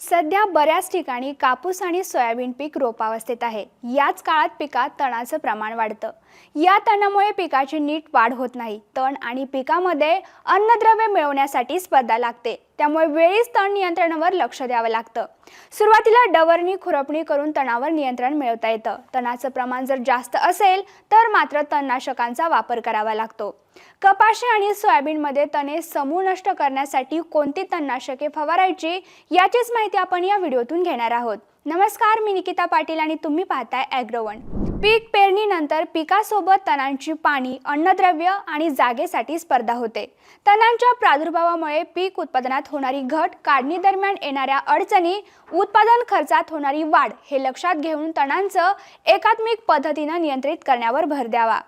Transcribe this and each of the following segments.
सध्या बऱ्याच ठिकाणी कापूस आणि सोयाबीन पीक रोपावस्थेत आहे. याच काळात पिकात तणाचं प्रमाण वाढतं. या तणामुळे पिकाची नीट वाढ होत नाही. तण आणि पिकामध्ये अन्नद्रव्य मिळवण्यासाठी स्पर्धा लागते. त्यामुळे वेळीच तण नियंत्रणावर लक्ष द्यावं लागतं. सुरुवातीला डवरणी खुरपणी करून तणावर नियंत्रण मिळवता येतं. तणाचं प्रमाण जर जास्त असेल तर मात्र तणनाशकांचा वापर करावा लागतो. कपाशी आणि सोयाबीनमध्ये तणे समूळ नष्ट करण्यासाठी कोणती तणनाशके फवारायची याचीच माहिती आपण या व्हिडिओतून घेणार आहोत. नमस्कार मी निकिता पाटील आणि तुम्ही पाहताय ॲग्रोवन पीक पेरणीनंतर पिकासोबत तणांची पाणी अन्नद्रव्य आणि जागेसाठी स्पर्धा होते. तणांच्या प्रादुर्भावामुळे पीक उत्पादनात होणारी घट काढणी दरम्यान येणाऱ्या अडचणी उत्पादन खर्चात होणारी वाढ हे लक्षात घेऊन तणांचं एकात्मिक पद्धतीनं नियंत्रित करण्यावर भर द्यावा.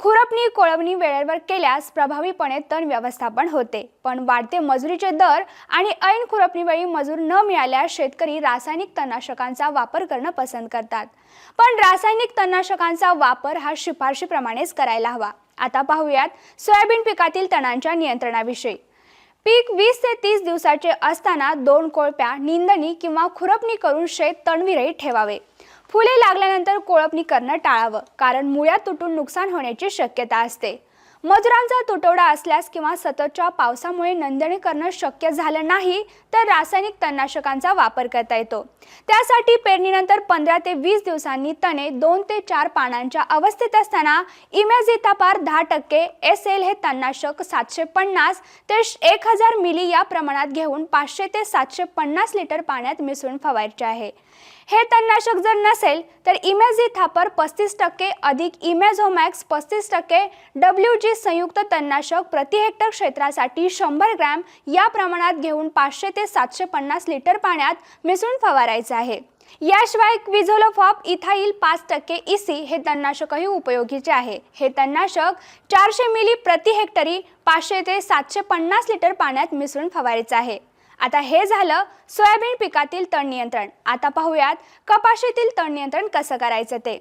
खुरपणी कोळवणी वेळेवर केल्यास प्रभावीपणे तण व्यवस्थापन होते. पण वाढते मजुरीचे दर आणि ऐन खुरपणीवेळी मजूर न मिळाल्यास शेतकरी रासायनिक तणनाशकांचा वापर करणं पसंत करतात. पण रासायनिक तणनाशकांचा वापर हा शिफारशीप्रमाणेच करायला हवा. आता पाहूयात सोयाबीन पिकातील तणांच्या नियंत्रणाविषयी. पीक वीस ते तीस दिवसाचे असताना दोन कोळप्या निंदणी किंवा खुरपणी करून शेत तणविरही ठेवावे. फुले लागल्यानंतर कोळपणी करणं टाळावं कारण मुळ्या तुटून नुकसान होण्याची शक्यता असते. मजुरांचा तुटवडा असल्यास किंवा सततच्या पावसामुळे नंदणी करणं शक्य झालं नाही तर रासायनिक तणनाशकांचा वापर करता येतो. त्यासाठी पेरणीनंतर पंधरा ते वीस दिवसांनी तणे दोन ते चार पानांच्या अवस्थेत असताना इमॅझितापार दहा टक्के एस एल हे तणनाशक सातशे पन्नास ते एक हजार मिली या प्रमाणात घेऊन पाचशे ते सातशे पन्नास लिटर पाण्यात मिसळून फवारायचे आहे. हे तणनाशक जर नसेल तर इमॅझिथापर पस्तीस टक्के अधिक इमॅझोमॅक्स पस्तीस टक्के डब्ल्यू जी संयुक्त तणनाशक प्रति हेक्टर क्षेत्रासाठी शंभर ग्रॅम या प्रमाणात घेऊन पाचशे ते सातशे पन्नास लिटर पाण्यात मिसळून फवारायचं आहे. याशिवाय क्विझोलोफॉप इथाईल पाच टक्के इसी हे तणनाशकही उपयोगीचे आहे. हे तणनाशक चारशे मिली प्रति हेक्टरी पाचशे ते सातशे पन्नास लिटर पाण्यात मिसळून फवारायचं आहे. आता हे झालं सोयाबीन पिकातील तण नियंत्रण. आता पाहूयात कपाशीतील तण नियंत्रण कसं करायचं ते.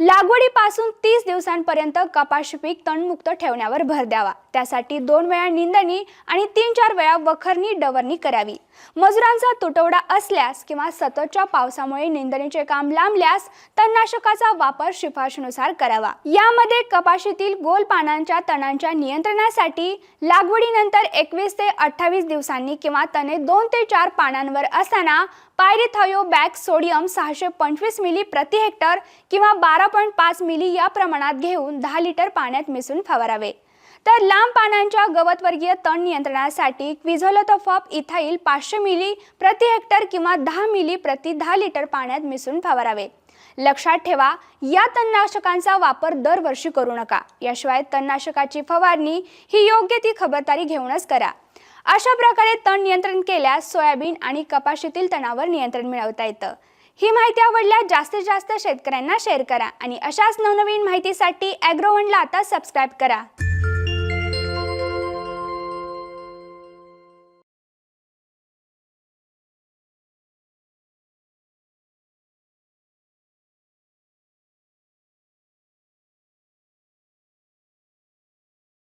लागवडीपासून तीस दिवसांपर्यंत कपाशी पीक तणमुक्त ठेवण्यावर भर द्यावा. त्यासाठी दोन वेळा निंदणी आणि तीन चार वेळा वखरणी डवरणी करावी. मजुरांचा तुटवडा असल्यास किंवा सततच्या पावसामुळे निंदणीचे काम लांबल्यास तणनाशकाचा वापर शिफारशीनुसार करावा. यामध्ये कपाशीतील गोल पानांच्या तणांच्या नियंत्रणासाठी लागवडीनंतर एकवीस ते अठ्ठावीस दिवसांनी किंवा तणे दोन ते चार पानांवर असताना पायरिथायो बॅग सोडियम सहाशे पंचवीस मिली प्रति हेक्टर किंवा बारा पॉईंट पाच मिली या प्रमाणात घेऊन दहा लिटर पाण्यात मिसळून फवारावे. तर लांब पानांच्या गवतवर्गीय तण नियंत्रणासाठी क्विझोलोथोफॉप इथाईल पाचशे मिली प्रति हेक्टर किंवा दहा मिली प्रति दहा लिटर पाण्यात मिसळून फवारावे. लक्षात ठेवा या तणनाशकांचा वापर दरवर्षी करू नका. याशिवाय तणनाशकाची फवारणी ही योग्य ती खबरदारी घेऊनच करा. अशा प्रकारे तण नियंत्रण केल्यास सोयाबीन आणि कपाशीतील तणावर नियंत्रण मिळवता येतं. ही माहिती आवडल्यास जास्तीत जास्त शेतकऱ्यांना शेअर करा आणि अशाच नवनवीन माहितीसाठी ॲग्रोवनला आता सबस्क्राईब करा.